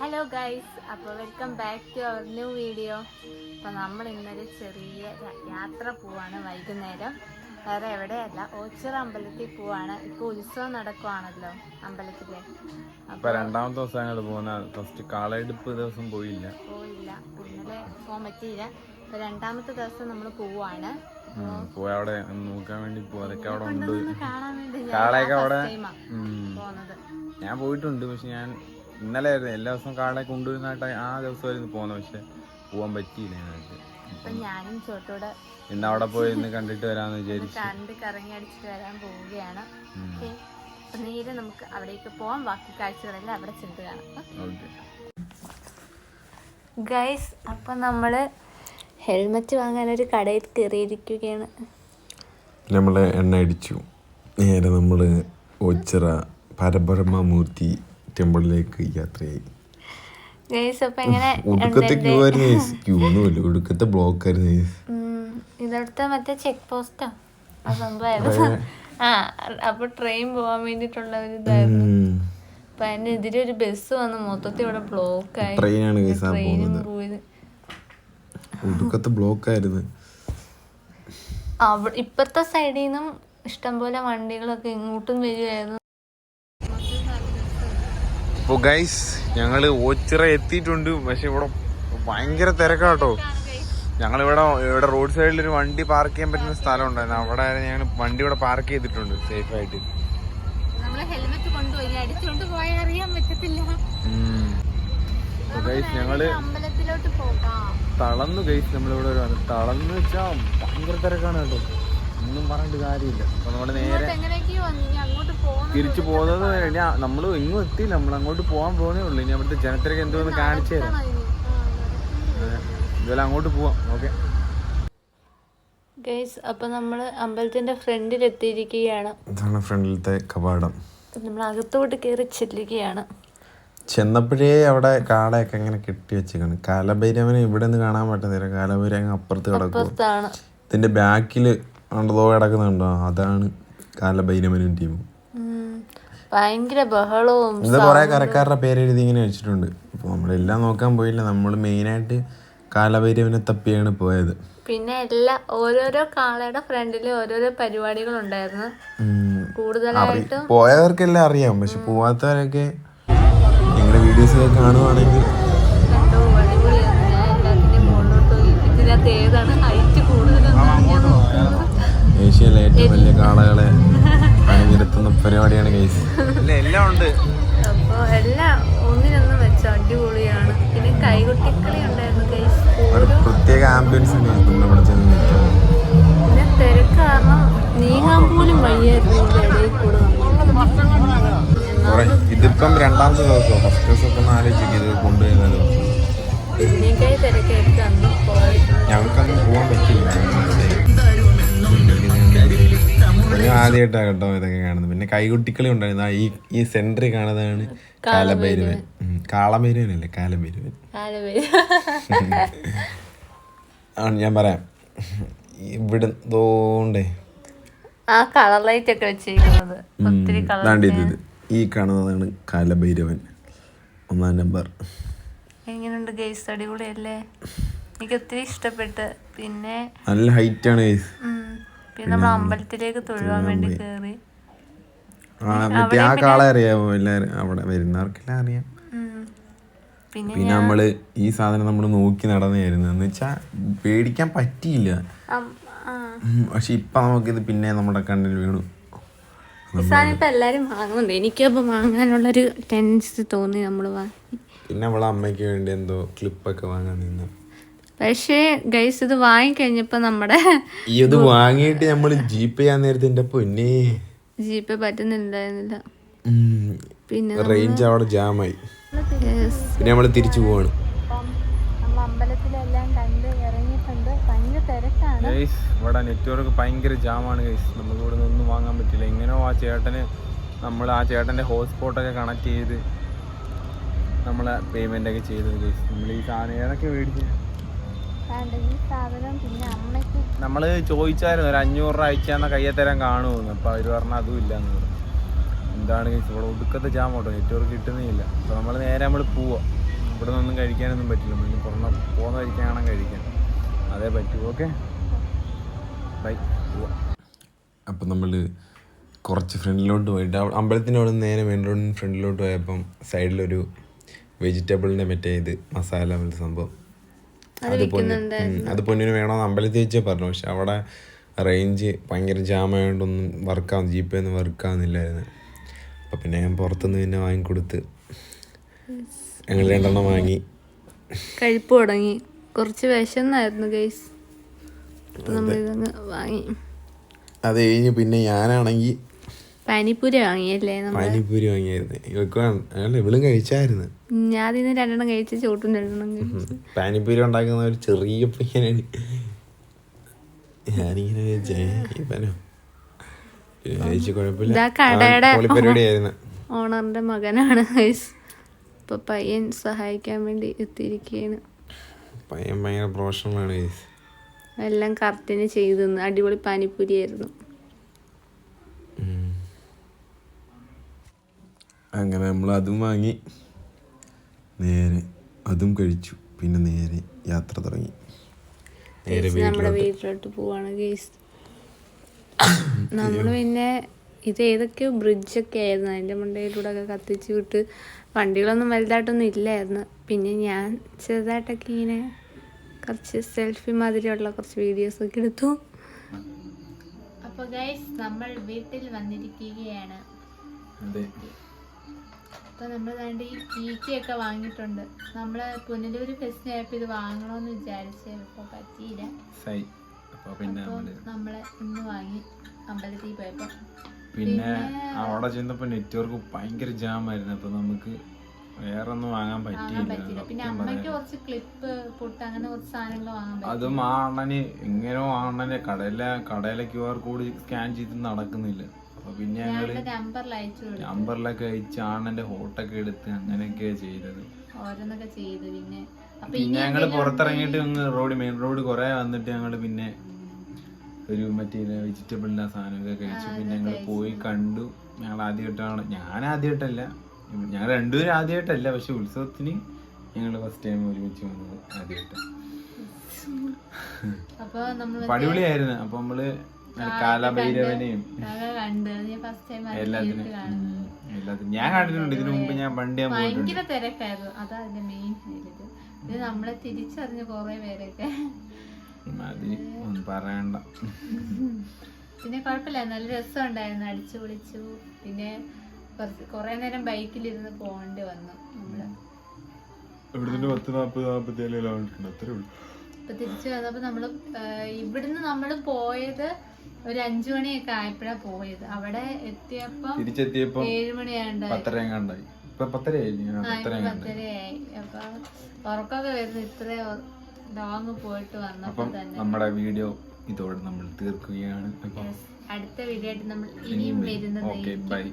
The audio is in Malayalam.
ഹലോ ഗൈസ് അപ്പോൾ welcome back to our new video അപ്പോൾ നമ്മൾ ഇന്നൊരു ചെറിയ യാത്ര പോവാണ് വൈകുന്നേരം. വേറെ എവിടെയല്ല ഓച്ചിറ അമ്പലത്തിൽ പോവാണ്. ഇപ്പോൾ ഉത്സവം നടക്കുവാണല്ലോ അമ്പലത്തിലെ. അപ്പോൾ രണ്ടാമത്തെ ദിവസം ഞങ്ങൾ പോകുന്ന ഫസ്റ്റ് കാളെടുപ്പ് ദിവസം പോയില്ല. പോയില്ല. ഇന്നലെ പോകാൻ പറ്റിയില്ല. അപ്പോൾ രണ്ടാമത്തെ ദിവസം നമ്മൾ പോവാണ്. പോയി അവിടെ നോക്കാൻ വേണ്ടി അതൊക്കെ അവിടെ ഉണ്ട്. കാളയൊക്കെ അവിടെ പോകുന്നത് ഞാൻ പോയിട്ടുണ്ട് പക്ഷെ ഞാൻ ഇന്നലെ ആയിരുന്നു എല്ലാ ദിവസവും കാളെ കൊണ്ടുവരുന്നതായിട്ട് ആ ദിവസമായിരുന്നു പോകുന്നത്. പക്ഷെ പോകാൻ പറ്റിയില്ല ഞങ്ങൾക്ക്. അപ്പം ഞാനും ചോട്ടോടെ ഇന്ന് അവിടെ പോയി ഇന്ന് കണ്ടിട്ട് വരാന്ന് വിചാരിച്ചു. കണ്ട് കറങ്ങി അടിച്ചിട്ട് വരാൻ പോവുകയാണ്. നേരെ നമുക്ക് അവിടേക്ക് പോവാം. ബാക്കി കാഴ്ചകളെല്ലാം അവിടെ ചെന്ന് കാണാം. ഓക്കെ. ഗൈസ് അപ്പം നമ്മൾ ഹെൽമെറ്റ് വാങ്ങാൻ ഒരു കടയിൽ കയറിയിരിക്കുകയാണ്. നമ്മളെ എണ്ണ അടിച്ചു. നേരെ നമ്മൾ ഒച്ചിറ പരബ്രഹ്മമൂർത്തി ടെമ്പിളിലേക്ക് യാത്രയായി. ഒടുക്കത്തെ ക്യൂ ആയിരുന്നു ക്യൂ ഒന്നുമില്ല ഒടുക്കത്തെ ബ്ലോക്ക് ആയിരുന്നു ഇതവിടുത്തെ മറ്റേ ചെക്ക് പോസ്റ്റോ. ആ സംഭവമായിരുന്നു. ആ അപ്പൊ ട്രെയിൻ പോവാൻ വേണ്ടിട്ടുള്ള ഒരു ഇതായിരുന്നു അപ്പൊ അതിന്റെ എതിരെ ഒരു ബസ് വന്ന്. മൊത്തത്തിൽ ഇവിടെ ബ്ലോക്ക് ആയി. ട്രെയിനാണ് ട്രെയിനും പോയത്. ഒടുക്കത്തെ ബ്ലോക്ക് ആയിരുന്നു. അവ ഇപ്പുറത്തെ സൈഡിൽ നിന്നും ഇഷ്ടംപോലെ വണ്ടികളൊക്കെ ഇങ്ങോട്ടും വരുമായിരുന്നു അപ്പോൾ ഗൈസ് ഞങ്ങൾ ഓച്ചിറ എത്തിയിട്ടുണ്ട്. പക്ഷെ ഇവിടെ ഭയങ്കര തിരക്കാട്ടോ. ഞങ്ങളിവിടെ ഇവിടെ റോഡ് സൈഡിൽ ഒരു വണ്ടി പാർക്ക് ചെയ്യാൻ പറ്റുന്ന സ്ഥലം ഉണ്ടായിരുന്നു. അവിടെ ഞങ്ങൾ വണ്ടി ഇവിടെ പാർക്ക് ചെയ്തിട്ടുണ്ട് സേഫ് ആയിട്ട്. ഗൈസ് ഞങ്ങൾ തളന്നു ഗൈസ് നമ്മളിവിടെ തളന്നു വെച്ചാ ഭയങ്കര തിരക്കാണ് കേട്ടോ. ഒന്നും പറഞ്ഞിട്ട് കാര്യമില്ല. അപ്പൊ നമ്മൾ നേരെ തിരിച്ചു പോകുന്നത് ഇനി നമ്മൾ എങ്ങും എത്തിയില്ല. നമ്മൾ അങ്ങോട്ട് പോകാൻ പോകുന്നേ ഉള്ളൂ. ഇനി അവിടുത്തെ ജനത്തിരക്ക് എന്തോന്ന് കാണിച്ചു തരാം. ഇതുപോലെ അങ്ങോട്ട് പോവാം. ഓക്കെ. ഗൈസ് അപ്പൊ നമ്മൾ അമ്പലത്തിന്റെ ഫ്രണ്ടിൽ എത്തിയിരിക്കുകയാണ് ഇതാണ് ഫ്രണ്ടിലത്തെ കവാടം. നമ്മൾ അകത്തോട്ട് കയറി ചെല്ലുകയാണ്. ചെന്നപ്പോഴേ അവിടെ കാടയൊക്കെ ഇങ്ങനെ കെട്ടി വെച്ചേക്കാണ്. കാലഭൈരവനെ ഇവിടെ നിന്ന് കാണാൻ പറ്റുന്നില്ല. കാലഭൈരവൻ അപ്പുറത്ത് കിടക്കും ഇതിന്റെ ബാക്കിൽ ഉണ്ടതോ കിടക്കുന്നുണ്ടോ? അതാണ് കാലഭൈരവനും ഉം. ഭയങ്കര ബഹളവും ഇത് കുറെ കരക്കാരുടെ പേര് എഴുതി ഇങ്ങനെ വെച്ചിട്ടുണ്ട്. അപ്പോൾ നമ്മളെല്ലാം നോക്കാൻ പോയില്ല. നമ്മൾ മെയിനായിട്ട് കാലഭൈരവനെ തപ്പിയാണ് പോയത്. പിന്നെ എല്ലാ ഓരോരോ കാളയുടെ ഫ്രണ്ടിൽ ഓരോരോ പരിപാടികൾ ഉണ്ടായിരുന്നു. കൂടുതലായിട്ടും പോയവർക്കെല്ലാം അറിയാം. പക്ഷെ പോവാത്തവരൊക്കെ നിങ്ങളുടെ വീഡിയോസ് കാണുവാണെങ്കിൽ ഏഷ്യയിലെ ഏറ്റവും വലിയ കാളകളെ അണിനിരത്തുന്ന പരിപാടിയാണ് കേസ് ഇല്ല എല്ലാം ഉണ്ട്. അപ്പോൾ എല്ലാം ഒന്നിനൊന്നും വെച്ച അടിപൊളിയാണ്. പിന്നെ കൈകൊട്ടിക്കളി ഉണ്ടായിരുന്നു ഗൈസ്. ഒരു പ്രത്യേക ആംബുലൻസ് ആണ് നമ്മൾ ഇവിടെ ചെന്ന് നിൽക്കുന്നത്. പിന്നെ തിരക്ക് കാരണം നീങ്ങാൻ പോലും ഇടയിൽ കൂടെ ഇതിപ്പം രണ്ടാമത്തെ ദിവസം ഫസ്റ്റ് ദിവസം ഒക്കെ ആലോചിക്കും ഇത് കൊണ്ടുവരുന്ന ദിവസം ഞങ്ങൾക്കൊന്നും പോകാൻ പറ്റില്ല. ആദ്യമായിട്ടാണ് കേട്ടോ ഇതൊക്കെ കാണുന്നത്. പിന്നെ കൈകുട്ടിക്കളി ഉണ്ടായിരുന്നു. ഈ ഈ സെന്ററിൽ കാണുന്നതാണ് കാലഭൈരവൻ. കാളഭൈരവനല്ലേ? കാലഭൈരവൻ. ആണ് ഞാൻ പറയാം. ഇവിടെ തോണ്ടേ ആ കളർ ലൈറ്റ് ഒക്കെ വെച്ചിരിക്കുന്നത്. ഒത്തിരി കളർ ഇത് ഈ കാണുന്നതാണ് കാലഭൈരവൻ. ഒന്നാം നമ്പർ. എങ്ങനെയുണ്ട് ഗൈസ്? അടിപൊളിയല്ലേ? എനിക്ക് ഒത്തിരി ഇഷ്ടപ്പെട്ട്. പിന്നെ നല്ല ഹൈറ്റ് ആണ് guys. പിന്നെ നമ്മൾ അമ്പലത്തിലേക്ക് തൊഴുവാൻ വേണ്ടി കയറി ആ മറ്റേ ആ കാളെ അറിയാമോ എല്ലാവരും അവിടെ വരുന്നവർക്കെല്ലാം അറിയാം. പിന്നെ നമ്മൾ ഈ സാധനം നമ്മൾ നോക്കി നടന്നായിരുന്നു. എന്ന് വെച്ചാ പേടിക്കാൻ പറ്റിയില്ല. പക്ഷെ ഇപ്പൊ നമുക്കിത് പിന്നെ നമ്മുടെ കണ്ണിൽ വീണു. ഇപ്പൊ എല്ലാരും വാങ്ങുന്നുണ്ട്. എനിക്കപ്പോ വാങ്ങാനുള്ളൊരു ടെൻഡൻസി തോന്നി നമ്മൾ വാങ്ങി. പിന്നെ അവളെ അമ്മയ്ക്ക് വേണ്ടി എന്തോ ക്ലിപ്പൊക്കെ വാങ്ങാൻ നിന്നു. പക്ഷേ ഗൈസ് ഇത് വാങ്ങിക്കഴിഞ്ഞപ്പോ നമ്മുടെ ഇത് വാങ്ങിയിട്ട് നമ്മൾ ജീപ്പ് ചെയ്യാൻ നേരത്തെ എന്റെ പൊന്നേ. ജീപ്പ് പറ്റുന്നില്ല പിന്നെ റേഞ്ച് അവിടെ ജാമായി. പിന്നെ നമ്മൾ തിരിച്ചു പോവാണ്. ഇവിടെ നെറ്റ്വർക്ക് ഭയങ്കര ജാമാണ് ഗൈസ് നമുക്ക് ഇവിടെ നിന്നൊന്നും വാങ്ങാൻ പറ്റില്ല. എങ്ങനെയോ ആ ചേട്ടന് നമ്മൾ ആ ചേട്ടന്റെ ഹോട്ട്സ്പോട്ടൊക്കെ കണക്ട് ചെയ്ത് നമ്മളെ പേയ്മെന്റ് ഒക്കെ ചെയ്തത് ഗൈസ് നമ്മൾ ഈ സാധനം ഏതൊക്കെ മേടിച്ചു? കണ്ട് ഈ സാധനം പിന്നെ അമ്മയ്ക്ക് നമ്മൾ ചോദിച്ചായിരുന്നു ഒരു അഞ്ഞൂറ് രൂപ അയച്ചാന്ന കയ്യെ തരാൻ കാണുമെന്ന് അപ്പൊ അവർ പറഞ്ഞാൽ അതും ഇല്ല എന്ന് പറഞ്ഞു. എന്താണ് ഇവിടെ ഒടുക്കത്തെ ജാം കേട്ടോ നെറ്റ്വർക്ക് കിട്ടുന്നില്ല അപ്പൊ നമ്മൾ നേരെ നമ്മൾ പോവാ. ഇവിടെ നിന്നൊന്നും കഴിക്കാനൊന്നും പറ്റില്ല. നമ്മൾ പുറമെ പോകുന്ന കഴിക്കാനാണ് കഴിക്കാൻ. അതേ പറ്റൂ. ഓക്കെ? ബൈ. പോവാം. അപ്പം നമ്മൾ കുറച്ച് ഫ്രണ്ടിലോട്ട് പോയിട്ട് അമ്പലത്തിനോട് അമ്പലത്തിന്റെ അവിടെ നിന്ന് നേരെ മെയിൻ റോഡിന് ഫ്രണ്ടിലോട്ട് പോയപ്പം സൈഡിലൊരു വെജിറ്റബിളിന്റെ മറ്റേ ഇത് മസാല പോലത്തെ സംഭവം. അത് പൊന്നു അത് പൊന്നിന് വേണമെന്ന് അമ്പലത്തിൽ വെച്ച് പറഞ്ഞു. പക്ഷെ അവിടെ റേഞ്ച് ഭയങ്കര ജാമായതുകൊണ്ടൊന്നും വർക്കാവുന്നു ജി പേ ഒന്നും വർക്കാവുന്നില്ലായിരുന്നു അപ്പം പിന്നെ ഞാൻ പുറത്തുനിന്ന് പിന്നെ വാങ്ങിക്കൊടുത്ത് ഞങ്ങൾ രണ്ടെണ്ണം വാങ്ങി. കഴിപ്പ് തുടങ്ങി. കുറച്ച് വിശന്നായിരുന്നു ഗൈസ് നമ്മളിതങ്ങ് വാങ്ങി. അത് കഴിഞ്ഞ് പിന്നെ ഞാനാണെങ്കിൽ പാനിപ്പൂരി വാങ്ങിയല്ലേ പാനിപ്പൂരി വാങ്ങിയായിരുന്നു. അല്ല ഇവളും കഴിച്ചായിരുന്നു. ഞാൻ അതിന് രണ്ടെണ്ണം കഴിച്ച് ചോട്ടും രണ്ടെണ്ണം കഴിച്ചു. പാനിപ്പൂരി ഉണ്ടാക്കുന്ന ഒരു ചെറിയ പയ്യനാണ് ഞാനിങ്ങനെ പൊളിപ്പരിപാടിയായിരുന്നു ഓണറിന്റെ മകനാണ് ഇപ്പൊ പയ്യൻ സഹായിക്കാൻ വേണ്ടി എത്തിയിരിക്കുകയാണ്. പയ്യൻ ഭയങ്കര പ്രൊഫഷണലാണ് എല്ലാം കറക്റ്റിന് ചെയ്തു അടിപൊളി പാനിപ്പൂരി ആയിരുന്നു. അങ്ങനെ നമ്മൾ അതും വാങ്ങി. നേരെ അതും കഴിച്ചു. പിന്നെ നേരെ യാത്ര തുടങ്ങി. നേരെ നമ്മുടെ വീട്ടിലോട്ട്. പോവാണ് ഗൈസ് നമ്മൾ പിന്നെ ഇത് ഏതൊക്കെയോ ബ്രിഡ്ജൊക്കെ ആയിരുന്നു. അതിന്റെ മണ്ടയിലൂടെ ഒക്കെ കത്തിച്ച് വിട്ട് വണ്ടികളൊന്നും വലുതായിട്ടൊന്നും ഇല്ലായിരുന്നു. പിന്നെ ഞാൻ ചെറുതായിട്ടൊക്കെ ഇങ്ങനെ കുറച്ച് സെൽഫി മാതിരിയുള്ള കുറച്ച് വീഡിയോസ് ഒക്കെ എടുത്തു. അപ്പോൾ ഗൈസ് നമ്മൾ വീട്ടിൽ വന്നിരിക്കുകയാണ്. അതെ. അപ്പോൾ നമ്മൾ വേണ്ട ഈ കീക്കിയൊക്കെ വാങ്ങിയിട്ടുണ്ട്. നമ്മൾ പുനലൂർ ഫെസ്റ്റിനായപ്പോൾ ഇത് വാങ്ങണമെന്ന് വിചാരിച്ചേ ഇപ്പോൾ പറ്റിയില്ല. അപ്പോൾ നമ്മൾ ഇന്ന് വാങ്ങി അമ്പലത്തിൽ പോയപ്പോൾ പിന്നെ അവിടെ ചെന്നപ്പോൾ നെറ്റ്വർക്ക് ഭയങ്കര ജാം ആയിരുന്നു. അപ്പോൾ നമുക്ക് വേറെ ഒന്നും വാങ്ങാൻ പറ്റിയില്ല. പിന്നെ അമ്മയ്ക്ക്. കുറച്ച് ക്ലിപ്പ് പൊട്ട് അങ്ങനെ കുറച്ച് സാധനങ്ങൾ വാങ്ങാൻ അതും ആ അണ്ണന് എങ്ങനെയോ ആ അണ്ണനെ കടയിലെ കടയിലെ ക്യു ആർ കോഡ് സ്കാൻ ചെയ്ത് നടക്കുന്നില്ല. അപ്പൊ പിന്നെ ഞങ്ങൾ നമ്പറിലൊക്കെ അയച്ച് അണ്ണന്റെ ഹോട്ടൊക്കെ എടുത്ത് അങ്ങനെയൊക്കെയാ ചെയ്തത്. ഓരോന്നൊക്കെ ചെയ്തു പിന്നെ. ഞങ്ങൾ പുറത്തിറങ്ങിയിട്ട് ഞങ്ങൾ റോഡ് മെയിൻ റോഡ് കുറെ വന്നിട്ട് ഞങ്ങൾ പിന്നെ ഒരു മറ്റേ വെജിറ്റബിളിന്റെ സാധനമൊക്കെ കഴിച്ചു. പിന്നെ ഞങ്ങൾ പോയി കണ്ടു. ഞങ്ങൾ ആദ്യമായിട്ടാണ്. ഞാൻ ആദ്യമായിട്ടല്ല. ഞങ്ങൾ രണ്ടുപേരും ആദ്യമായിട്ടല്ല. പക്ഷെ ഉത്സവത്തിന് ഞങ്ങൾ ഫസ്റ്റ് ടൈം ഒരുമിച്ച് വന്നത് ആദ്യമായിട്ട് അടിപൊളിയായിരുന്നു അപ്പൊ നമ്മൾ കാലഭൈരവനെയും ഞാൻ എല്ലാത്തിനും. എല്ലാത്തിനും. കണ്ടിട്ടുണ്ട്. ഇതിനു മുമ്പ് ഞാൻ പണ്ട് ഞാൻ ഭയങ്കര തിരക്കായിരുന്നു. അതാ അതിന്റെ മെയിൻ ഇത് നമ്മളെ തിരിച്ചറിഞ്ഞ കുറെ പേരൊക്കെ. പറയണ്ട. പിന്നെ കുഴപ്പമില്ല നല്ല രസം ഉണ്ടായിരുന്നു അടിച്ചു പൊളിച്ചു. പിന്നെ കൊറേ നേരം ബൈക്കിലിരുന്ന് പോകേണ്ടി വന്നു നമ്മൾ. ഇവിടുന്ന് പത്ത് നാപ്പത് നാപ്പത്തി ഏഴ് കിലോമീറ്റർ അത്രേ ഉള്ളൂ. ഇപ്പൊ തിരിച്ചു വന്നപ്പോ നമ്മൾ ഇവിടുന്ന് നമ്മൾ പോയത് ഒരു അഞ്ചു മണിയൊക്കെ ആയപ്പോഴാ പോയത്. അവിടെ എത്തിയപ്പോ തിരിച്ചെത്തിയപ്പോ ഏഴു മണിയാണ്ടായി പത്തരയായി. അപ്പൊ ഉറക്കമൊക്കെ വരുന്നു. ഇത്ര ലോങ് പോയിട്ട് വന്നപ്പോ അപ്പം തന്നെ. നമ്മുടെ വീഡിയോ ഇതോടെ നമ്മൾ തീർക്കുകയാണ്. അടുത്ത വീഡിയോ ആയിട്ട് നമ്മൾ ഇനിയും വരുന്നത് ഓക്കെ ബൈ.